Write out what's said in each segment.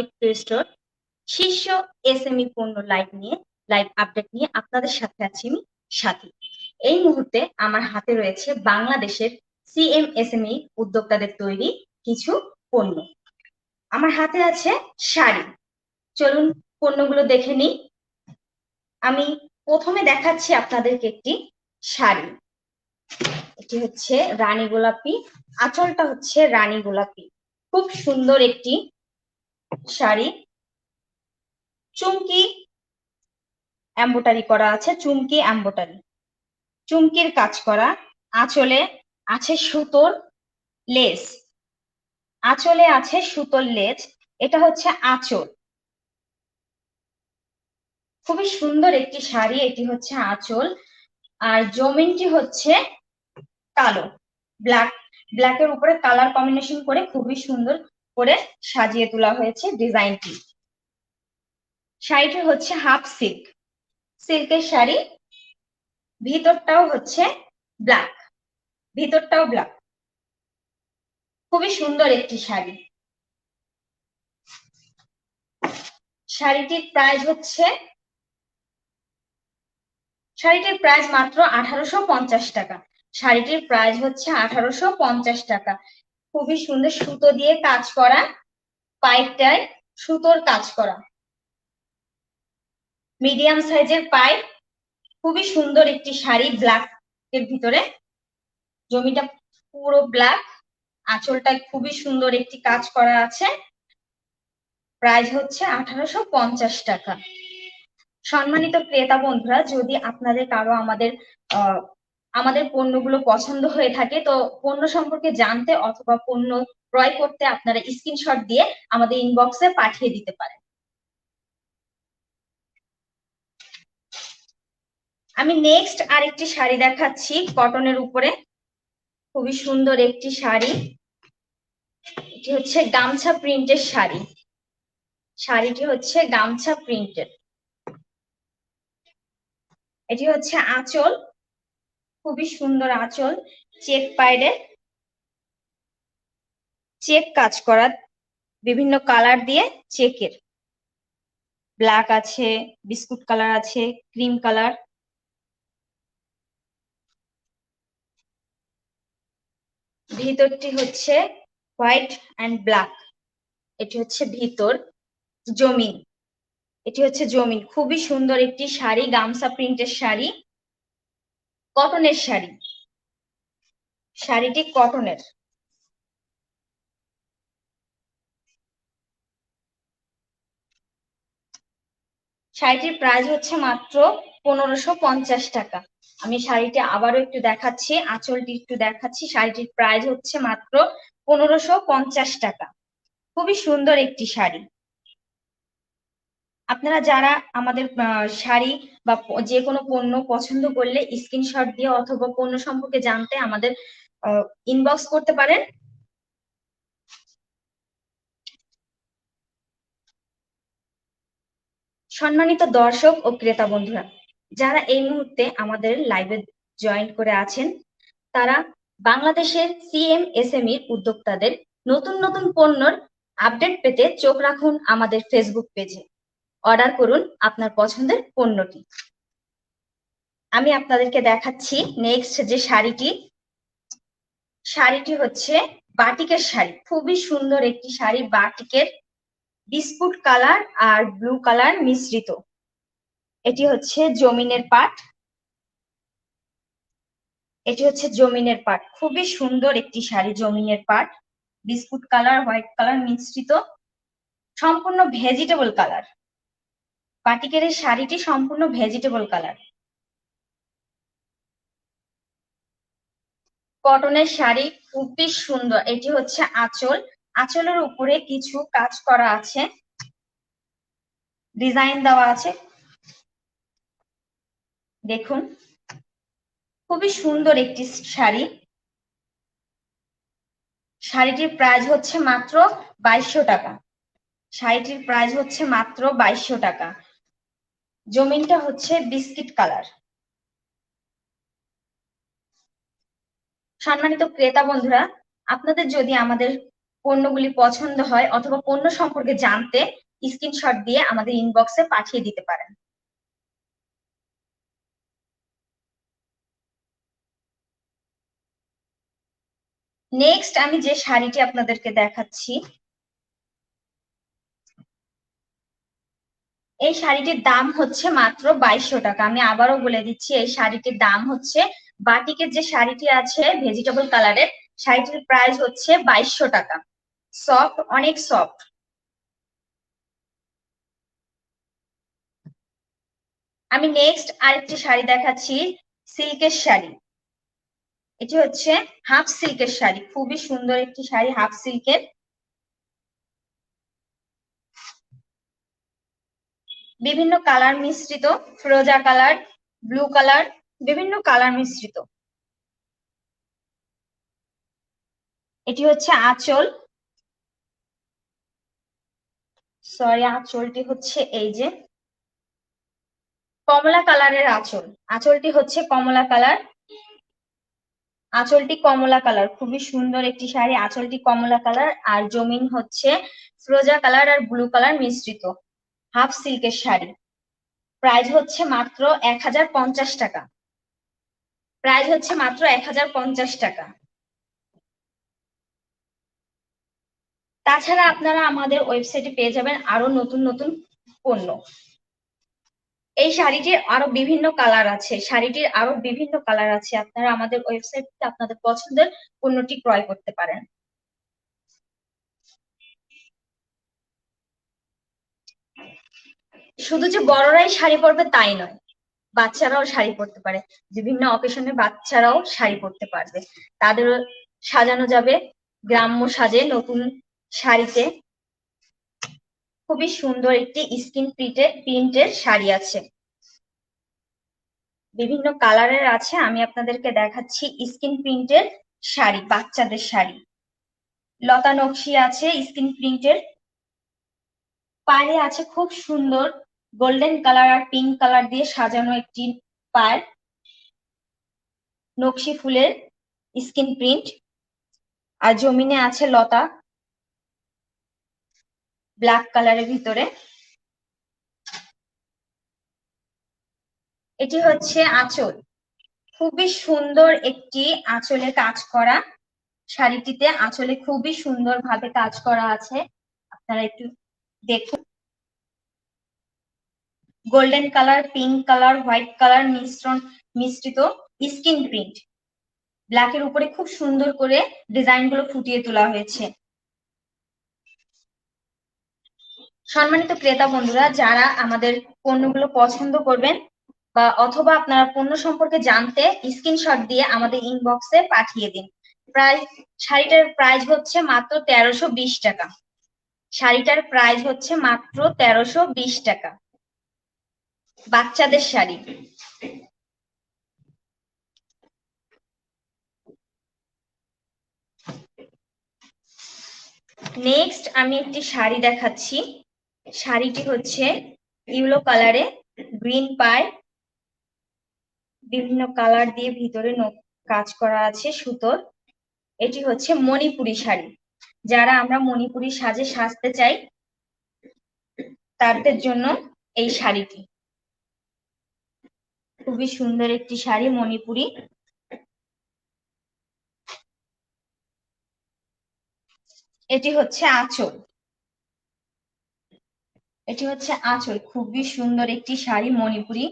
Oikko store শীর্ষ SME পণ্য live নিয়ে লাইভ আপডেট নিয়ে আপনাদের সাথে আছি আমি সাথী। এই মুহূর্তে আমার হাতে রয়েছে বাংলাদেশের সিএমএসএমই উদ্যোক্তাদের তৈরি কিছু পণ্য। আমার হাতে আছে শাড়ি। চলুন পণ্যগুলো দেখে নিই। আমি প্রথমে দেখাচ্ছি আপনাদেরকে একটি শাড়ি। এটি হচ্ছে রানী গোলাপি। আঁচলটা হচ্ছে রানী গোলাপি। খুব সুন্দর একটি শাড়ি, চুমকি এম্বোটারি করা আছে, চুমকি এম্বোটারি চুমকির কাজ করা, আঁচলে আছে সুতোর লেস আঁচলে আছে সুতোর লেজ, এটা হচ্ছে আঁচল। খুবই সুন্দর একটি শাড়ি, এটি হচ্ছে আঁচল। আর জমিনটি হচ্ছে কালো। ব্ল্যাক, ব্ল্যাকের উপরে কালার কম্বিনেশন করে খুবই সুন্দর করে সাজিয়ে তোলা হয়েছে ডিজাইনটি শাড়িটি হচ্ছে হাফ সিল্ক সিল্কের শাড়ি ভিতরটাও হচ্ছে ব্ল্যাক ভিতরটাও ব্ল্যাক খুবই সুন্দর একটি শাড়ি। শাড়িটির প্রাইস হচ্ছে, শাড়িটির প্রাইস মাত্র আঠারোশো পঞ্চাশ টাকা। শাড়িটির প্রাইস হচ্ছে আঠারোশো পঞ্চাশ টাকা। খুবই সুন্দর সুতো দিয়ে কাজ করা, পাইপটায় সুতোর কাজ করা। মিডিয়াম সাইজের পাইপ, খুবই সুন্দর একটি শাড়ি ব্ল্যাক এর ভিতরে। জমিটা পুরো ব্ল্যাক, আঁচলটায় খুবই সুন্দর একটি কাজ করা আছে। প্রাইস হচ্ছে আঠারোশো পঞ্চাশ টাকা। সম্মানিত ক্রেতা বন্ধুরা, যদি আপনাদের কারও আমাদের, আহ আমাদের পণ্যগুলো পছন্দ হয়ে থাকে, তো পণ্য সম্পর্কে জানতে অথবা পণ্য ক্রয় করতে আপনারা স্ক্রিনশট দিয়ে আমাদের ইনবক্সে পাঠিয়ে দিতে পারেন। আমি নেক্সট আরেকটি শাড়ি দেখাচ্ছি কটনের উপরে। খুবই সুন্দর একটি শাড়ি। এটি হচ্ছে গামছা প্রিন্টের শাড়ি। শাড়িটি হচ্ছে গামছা প্রিন্টের। এটি হচ্ছে আঁচল। খুবই সুন্দর আঁচল। চেক পাইরে চেক কাজ করা, বিভিন্ন কালার দিয়ে চেকের। ব্ল্যাক আছে, বিস্কুট কালার আছে, ক্রিম কালার। ভিতরটি হচ্ছে হোয়াইট অ্যান্ড ব্ল্যাক। এটি হচ্ছে ভিতর, জমিন। এটি হচ্ছে জমিন। খুবই সুন্দর একটি শাড়ি, গামছা, প্রিন্টের শাড়ি। কটনের শাড়ি। শাড়িটি কটনের। শাড়িটির প্রাইস হচ্ছে মাত্র পনেরোশো পঞ্চাশ টাকা। আমি শাড়িটি আবারও একটু দেখাচ্ছি, আঁচলটি একটু দেখাচ্ছি। শাড়িটির প্রাইস হচ্ছে মাত্র পনেরোশো পঞ্চাশ টাকা। খুবই সুন্দর একটি শাড়ি। আপনারা যারা আমাদের শাড়ি বা যে কোনো পণ্য পছন্দ করলে স্ক্রিনশট দিয়ে অথবা পণ্য সম্পর্কে জানতে আমাদের ইনবক্স করতে পারেন। সম্মানিত দর্শক ও ক্রেতা বন্ধুরা, যারা এই মুহূর্তে আমাদের লাইভে জয়েন করে আছেন, তারা বাংলাদেশের সিএম এস সিএমএসএমইর উদ্যোক্তাদের নতুন নতুন পণ্যর আপডেট পেতে চোখ রাখুন আমাদের ফেসবুক পেজে অর্ডার করুন আপনার পছন্দের পণ্যটি। আমি আপনাদেরকে দেখাচ্ছি নেক্সট যে শাড়িটি। শাড়িটি হচ্ছে বাটিকের শাড়ি। খুবই সুন্দর একটি শাড়ি, বাটিকের বিস্কুট কালার আর ব্লু কালার মিশ্রিত। এটি হচ্ছে জমিনের পাট। এটি হচ্ছে জমিনের পাট। খুবই সুন্দর একটি শাড়ি, জমিনের পাট। বিস্কুট কালার, হোয়াইট কালার মিশ্রিত। সম্পূর্ণ ভেজিটেবল কালার। বাটিকের এই শাড়িটি সম্পূর্ণ ভেজিটেবল কালার কটনের শাড়ি খুবই সুন্দর। এটি হচ্ছে আঁচল। আঁচলের উপরে কিছু কাজ করা আছে। ডিজাইন দেওয়া আছে। দেখুন। খুবই সুন্দর একটি শাড়ি। শাড়িটির প্রাইস হচ্ছে মাত্র বাইশশো টাকা। শাড়িটির প্রাইস হচ্ছে মাত্র বাইশশো টাকা। জমিনটা হচ্ছে বিস্কিট কালার। সম্মানিত ক্রেতা বন্ধুরা, আপনাদের যদি আমাদের পণ্যগুলি পছন্দ হয় অথবা পণ্য সম্পর্কে জানতে স্ক্রিনশট দিয়ে আমাদের ইনবক্সে পাঠিয়ে দিতে পারেন। নেক্সট আমি যে শাড়িটি আপনাদেরকে দেখাচ্ছি এই শাড়িটির দাম হচ্ছে মাত্র বাইশশো টাকা। আমি আবারও বলে দিচ্ছি, এই শাড়িটির দাম হচ্ছে, বাটিকের যে শাড়িটি আছে ভেজিটেবল কালারের শাড়িটির প্রাইস হচ্ছে বাইশশো টাকা। সফট অনেক সফট আমি নেক্সট আরেকটি শাড়ি দেখাচ্ছি সিল্কের শাড়ি। এটি হচ্ছে হাফ সিল্কের শাড়ি, খুবই সুন্দর একটি শাড়ি হাফ সিল্কের বিভিন্ন কালার মিশ্রিত, ফিরোজা কালার, ব্লু কালার, বিভিন্ন কালার মিশ্রিত। এটি হচ্ছে আঁচল। সরি আঁচলটি হচ্ছে এই যে, কমলা কালারের আঁচল। আঁচলটি হচ্ছে কমলা কালার। আঁচলটি কমলা কালার। খুবই সুন্দর একটি শাড়ি। আঁচলটি কমলা কালার। আর জমিন হচ্ছে ফিরোজা কালার আর ব্লু কালার মিশ্রিত। হাফ সিল্কের শাড়ি। প্রাইস হচ্ছে মাত্র এক হাজার পঞ্চাশ টাকা। প্রাইস হচ্ছে মাত্র এক হাজার পঞ্চাশ টাকা। তাছাড়া আপনারা আমাদের ওয়েবসাইটে পেয়ে যাবেন আরও নতুন নতুন পণ্য। এই শাড়িটির আরও বিভিন্ন কালার আছে। শাড়িটির আরও বিভিন্ন কালার আছে। আপনারা আমাদের ওয়েবসাইট থেকে আপনাদের পছন্দের পণ্যটি ক্রয় করতে পারেন। শুধু যে বড়রাই শাড়ি পরবে তাই নয়, বাচ্চারাও শাড়ি পরতে পারে। বিভিন্ন অকেশনে বাচ্চারাও শাড়ি পরতে পারবে। তাদেরও সাজানো যাবে, গ্রাম্য সাজে নতুন শাড়িতে। খুবই সুন্দর একটি স্কিন প্রিন্টের প্রিন্টের শাড়ি আছে। বিভিন্ন কালারের আছে, আমি আপনাদেরকে দেখাচ্ছি স্কিন প্রিন্টের শাড়ি, বাচ্চাদের শাড়ি। লতা নকশি আছে স্কিন প্রিন্টের পায়ে আছে খুব সুন্দর গোল্ডেন কালার আর পিঙ্ক কালার দিয়ে সাজানো একটি পায় নকশি ফুলের স্কিন প্রিন্ট আর জমিনে আছে লতা। ব্ল্যাক কালারের ভিতরে। এটি হচ্ছে আঁচল। খুবই সুন্দর একটি আঁচলে কাজ করা শাড়িটিতে। আঁচলে খুবই সুন্দর ভাবে কাজ করা আছে। আপনারা একটু দেখুন। Golden colour pink colour white colour মিশ্রণ মিশ্রিত স্কিন প্রিন্ট ব্ল্যাকের উপরে খুব সুন্দর করে ডিজাইনগুলো ফুটিয়ে তোলা হয়েছে। সম্মানিত ক্রেতা বন্ধুরা, যারা আমাদের পণ্যগুলো পছন্দ করবেন বা অথবা আপনারা পণ্য সম্পর্কে জানতে স্ক্রিনশট দিয়ে আমাদের ইনবক্সে পাঠিয়ে দিন। প্রাইস শাড়িটার প্রাইস হচ্ছে মাত্র তেরোশো বিশ টাকা। শাড়িটার প্রাইস হচ্ছে মাত্র তেরোশো বিশ টাকা। বাচ্চাদের শাড়ি। নেক্সট আমি একটি শাড়ি দেখাচ্ছি। শাড়িটি হচ্ছে ইউলো কালারে গ্রিন পায়। বিভিন্ন কালার দিয়ে ভিতরে কাজ করা আছে সুতোর। এটি হচ্ছে মণিপুরি শাড়ি। যারা আমরা মণিপুরি সাজে সাজতে চাই, তাদের জন্য এই শাড়িটি। খুবই সুন্দর একটি শাড়ি, মণিপুরি। এটি হচ্ছে আঁচল। এটি হচ্ছে আঁচল, খুবই সুন্দর একটি শাড়ি, মণিপুরি।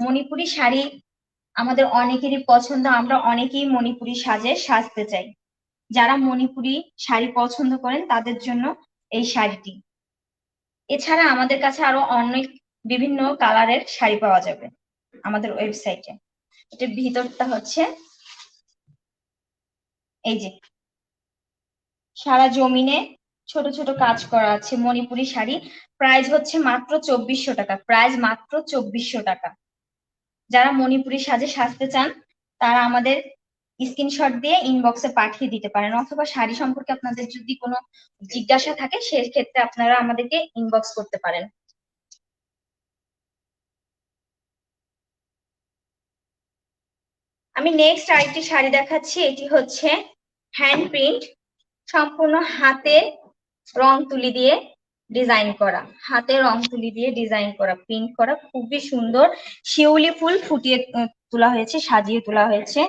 মণিপুরি শাড়ি আমাদের অনেকেরই পছন্দ, আমরা অনেকেই মণিপুরি সাজে, সাজতে চাই। যারা মণিপুরি শাড়ি পছন্দ করেন, তাদের জন্য এই শাড়িটি। এছাড়া আমাদের কাছে আরও অনেক বিভিন্ন কালারের শাড়ি পাওয়া যাবে। আমাদের ওয়েবসাইটে এটার ভিতরটা হচ্ছে এই যে, সারা জমিনে ছোট ছোট কাজ করা আছে, মণিপুরি শাড়ি। প্রাইস হচ্ছে মাত্র চব্বিশশো টাকা প্রাইস মাত্র চব্বিশশো টাকা। যারা মণিপুরি সাজে সাজতে চান, তারা আমাদের স্ক্রিনশট দিয়ে ইনবক্সে পাঠিয়ে দিতে পারেন। অথবা শাড়ি সম্পর্কে আপনাদের যদি কোনো জিজ্ঞাসা থাকে, সেক্ষেত্রে আপনারা আমাদেরকে ইনবক্স করতে পারেন। আমি নেক্সট আরেকটি শাড়ি দেখাচ্ছি, এটি হচ্ছে হ্যান্ড প্রিন্ট সম্পূর্ণ হাতে রং তুলি দিয়ে ডিজাইন করা। হাতে রং তুলি দিয়ে ডিজাইন করা প্রিন্ট করা। খুবই সুন্দর। শিউলি ফুল ফুটিয়ে তোলা হয়েছে, সাজিয়ে তোলা হয়েছে।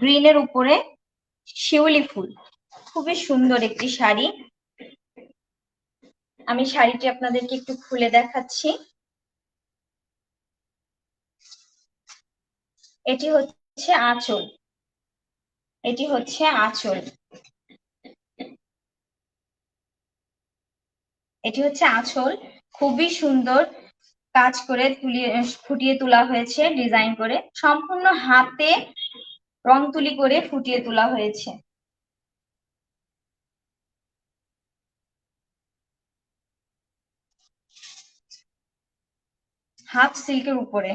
গ্রিনের উপরে শিউলি ফুল। খুবই সুন্দর একটি শাড়ি। আমি শাড়িটি আপনাদেরকে একটু খুলে দেখাচ্ছি। এটি হচ্ছে আঁচল। এটি হচ্ছে আঁচল। এটি হচ্ছে আঁচল। খুবই সুন্দর কাজ করে তুলিয়ে, ফুটিয়ে তোলা হয়েছে, ডিজাইন করে। সম্পূর্ণ হাতে রং তুলি করে ফুটিয়ে তোলা হয়েছে। হাফ সিল্কের উপরে।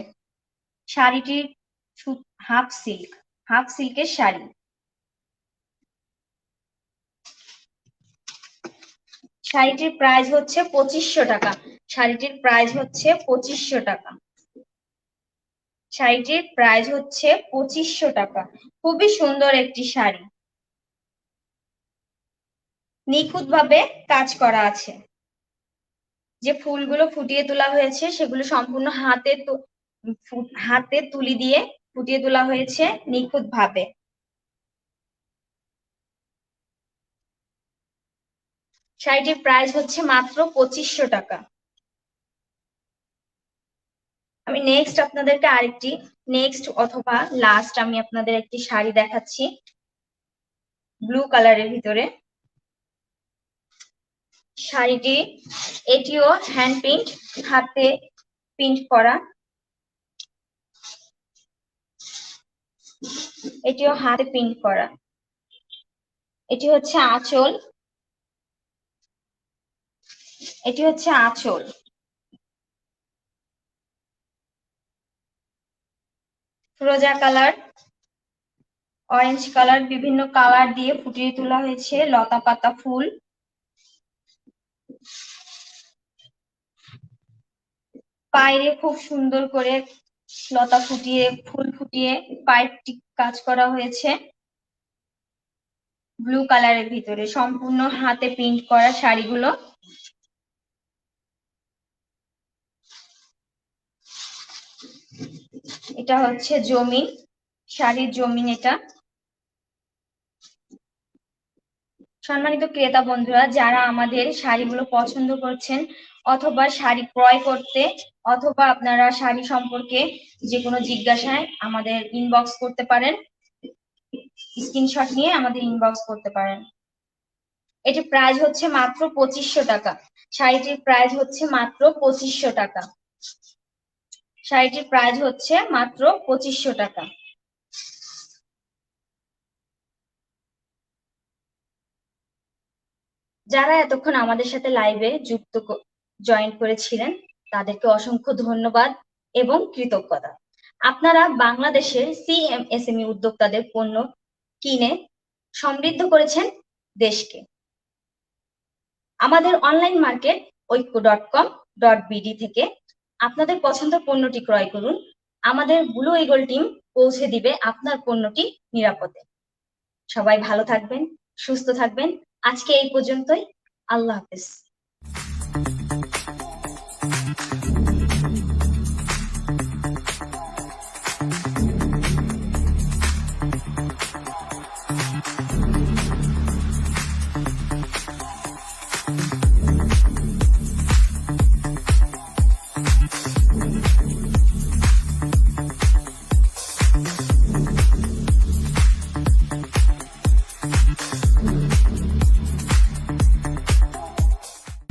শাড়িটি হাফ সিল্ক, হাফ সিল্কের শাড়ি। শাড়িটির প্রাইস হচ্ছে পঁচিশশো টাকা। শাড়িটির প্রাইস হচ্ছে পঁচিশশো টাকা। শাড়িটির প্রাইস হচ্ছে পঁচিশশো টাকা। খুবই সুন্দর একটি শাড়ি। নিখুঁত ভাবে কাজ করা আছে। যে ফুলগুলো ফুটিয়ে তোলা হয়েছে, সেগুলো সম্পূর্ণ হাতে হাতে তুলি দিয়ে ফুটিয়ে তোলা হয়েছে নিখুঁত ভাবে শাড়িটির প্রাইস হচ্ছে মাত্র পঁচিশশো টাকা। আমি নেক্সট আপনাদেরকে আরেকটি নেক্সট অথবা লাস্ট আমি আপনাদের একটি শাড়ি দেখাচ্ছি। ব্লু কালারের ভিতরে। শাড়িটি, এটিও হ্যান্ড প্রিন্ট হাতে প্রিন্ট করা। এটিও হাতে প্রিন্ট করা। এটি হচ্ছে আঁচল। এটি হচ্ছে আঁচল। ফিরোজা কালার অরেঞ্জ কালার, বিভিন্ন কালার দিয়ে ফুটিয়ে তোলা হয়েছে লতা পাতা ফুল। বাইরে খুব সুন্দর করে লতা ফুটিয়ে, ফুল ফুটিয়ে পাইপটি কাজ করা হয়েছে। ব্লু কালারের ভিতরে সম্পূর্ণ হাতে প্রিন্ট করা শাড়িগুলো। এটা হচ্ছে জমিন, শাড়ির জমিন এটা। সম্মানিত ক্রেতা বন্ধুরা, যারা আমাদের শাড়িগুলো পছন্দ করছেন অথবা শাড়ি ক্রয় করতে অথবা আপনারা শাড়ি সম্পর্কে যে কোনো জিজ্ঞাসায় আমাদের ইনবক্স করতে পারেন। স্ক্রিনশট নিয়ে আমাদের ইনবক্স করতে পারেন। এটি প্রাইস হচ্ছে মাত্র পঁচিশশো টাকা। শাড়িটির প্রাইস হচ্ছে মাত্র পঁচিশশো টাকা। শাড়িটির প্রাইস হচ্ছে মাত্র পঁচিশশো টাকা। যারা এতক্ষণ আমাদের সাথে লাইভে যুক্ত জয়েন করেছিলেন তাদেরকে অসংখ্য ধন্যবাদ এবং কৃতজ্ঞতা। আপনারা বাংলাদেশের সিএমএসএমই উদ্যোক্তাদের পণ্য কিনে সমৃদ্ধ করেছেন দেশকে। আমাদের online market Oikko dot com dot BD থেকে আপনাদের পছন্দের পণ্যটি ক্রয় করুন। আমাদের ব্লু ইগল টিম পৌঁছে দিবে আপনার পণ্যটি নিরাপদে। সবাই ভালো থাকবেন, সুস্থ থাকবেন। আজকে এই পর্যন্তই। আল্লাহ হাফেজ।